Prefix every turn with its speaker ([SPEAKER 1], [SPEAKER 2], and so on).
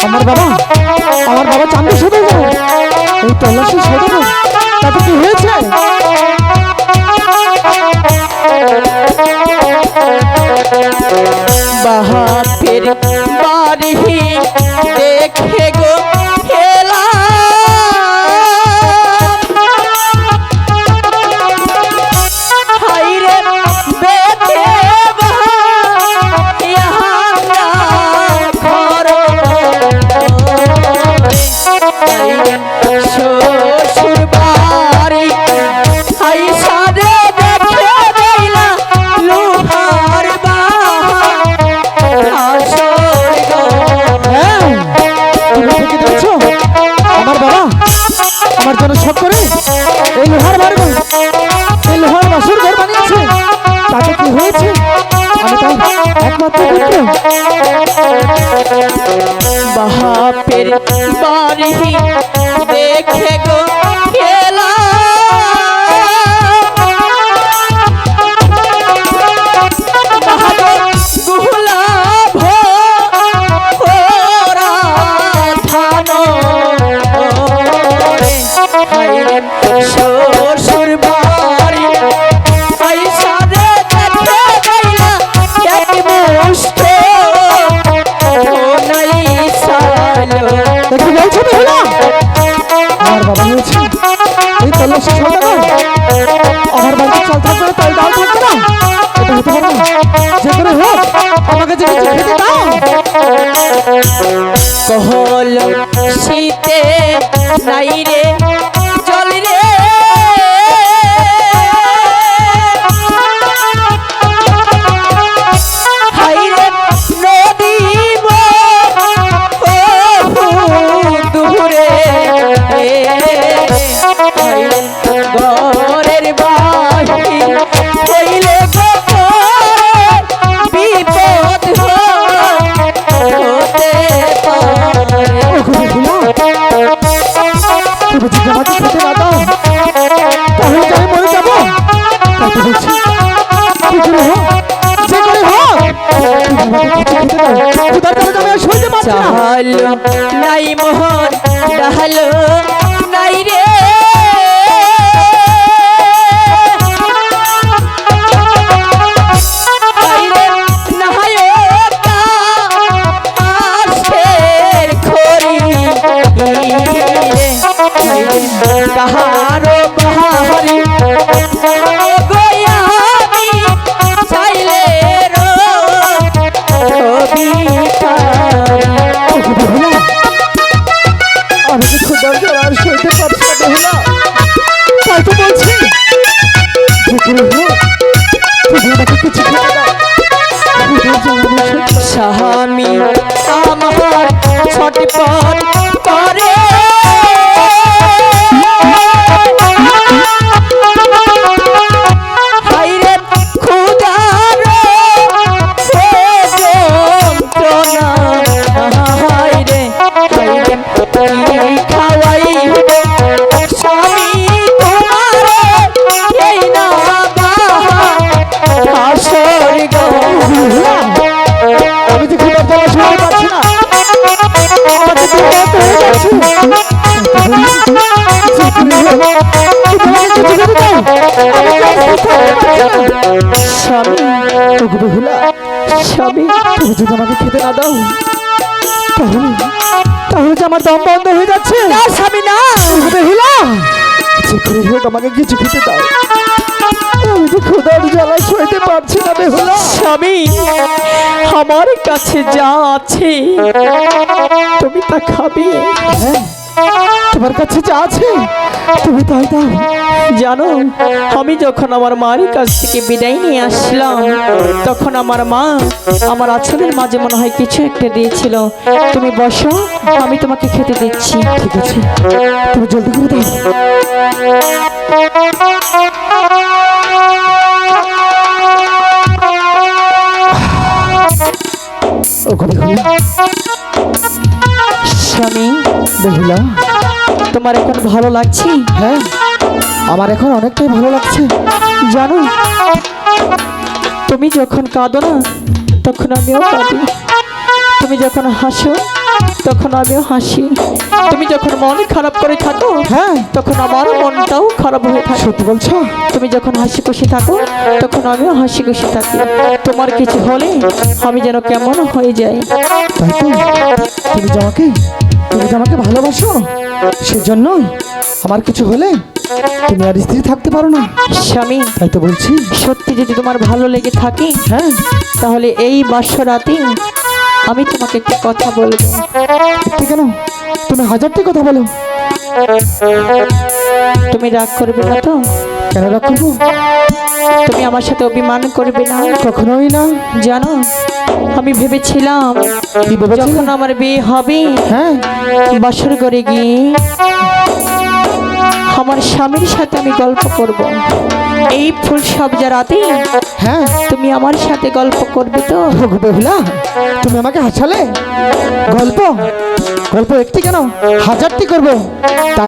[SPEAKER 1] আমার বাবা আমার বাবা চান্দু সদর এই তল্লাশি সদর তাতে কি হয়েছে? একমাত্র পুত্র
[SPEAKER 2] বাহাপের বাড়ি দেখে গো বাহাদুর
[SPEAKER 1] আমাকে কিছু খেতে দাও
[SPEAKER 2] কহল শীতে নাই রে জল রে। হাই
[SPEAKER 1] যদি আমাকে খেতে না দাও। তাহলে আমি মরে যাব। তাই তো বলছি কি করে হোক যে আমি
[SPEAKER 2] স্বামী
[SPEAKER 1] বেহুলা
[SPEAKER 2] স্বামী
[SPEAKER 1] তুমি যদি আমাকে খেতে না দাও তাহলে তাহলে যে আমার দম বন্ধ হয়ে যাচ্ছে।
[SPEAKER 2] না স্বামী না।
[SPEAKER 1] বেহুলা যে করে হোক আমাকে কিছু খেতে দাও। জ্বালা সইতে পারছি না বেহুলা
[SPEAKER 2] স্বামী আমার কাছে যা আছে তুমি তা খাবে।
[SPEAKER 1] হ্যাঁ। তোমার কাছে যা আছে তুমি তাই দাও।
[SPEAKER 2] জানো আমি যখন আমার মার কাছ থেকে বিদায় নিয়ে আসলাম তখন আমার মা আমার আচলের মাঝে মনে হয় কিছু একটা দিয়েছিল। তুমি বসো আমি তোমাকে খেতে দিচ্ছি।
[SPEAKER 1] ঠিক আছে তুমি জলদি করে দাও।
[SPEAKER 2] স্বামী
[SPEAKER 1] বেহুলা
[SPEAKER 2] তোমার এখন ভালো লাগছে?
[SPEAKER 1] হ্যাঁ আমার এখন অনেকটাই ভালো লাগছে।
[SPEAKER 2] জানো তুমি যখন কাঁদো না তখন আমিও কাঁদি। তুমি যখন হাসো তখন আমিও হাসি। তুমি যখন মন খারাপ করে থাকো
[SPEAKER 1] হ্যাঁ।
[SPEAKER 2] তখন আমার মনটাও খারাপ হয়ে থাকে।
[SPEAKER 1] সত্যি বলছো?
[SPEAKER 2] তুমি যখন হাসি খুশি থাকো তখন আমিও হাসি খুশি থাকি। তোমার কিছু হলে আমি যেন কেমন হয়ে যাই।
[SPEAKER 1] তাই তো। তুমি যে আমাকে তুমি তো আমাকে ভালোবাসো? সেজন্য আমার কিছু হলে তুমি আর স্ত্রী থাকতে পারো না।
[SPEAKER 2] স্বামী
[SPEAKER 1] তাই তো বলছি।
[SPEAKER 2] সত্যি যদি তোমার ভালো লেগে থাকে
[SPEAKER 1] হ্যাঁ।
[SPEAKER 2] তাহলে এই বাসরাতে আমি তোমাকে একটা কথা বলব
[SPEAKER 1] কেন? তুমি হাজারটি কথা বলো।
[SPEAKER 2] তুমি রাগ করবে না তো?
[SPEAKER 1] কেন রাগ করব?
[SPEAKER 2] তুমি আমার সাথে অভিমান করবে না?
[SPEAKER 1] কখনোই না।
[SPEAKER 2] জানো আমি ভেবেছিলাম যখন আমার বিয়ে হবে
[SPEAKER 1] হ্যাঁ।
[SPEAKER 2] বাসর করে গিয়ে আমার স্বামীর সাথে আমি গল্প করব। এই ফুল সবজা রাতে
[SPEAKER 1] হ্যাঁ।
[SPEAKER 2] তুমি আমার সাথে গল্প করবে তো?
[SPEAKER 1] বেহুলা তুমি আমাকে হাসালে? গল্প? গল্প একটি কেন? হাজারটি করব।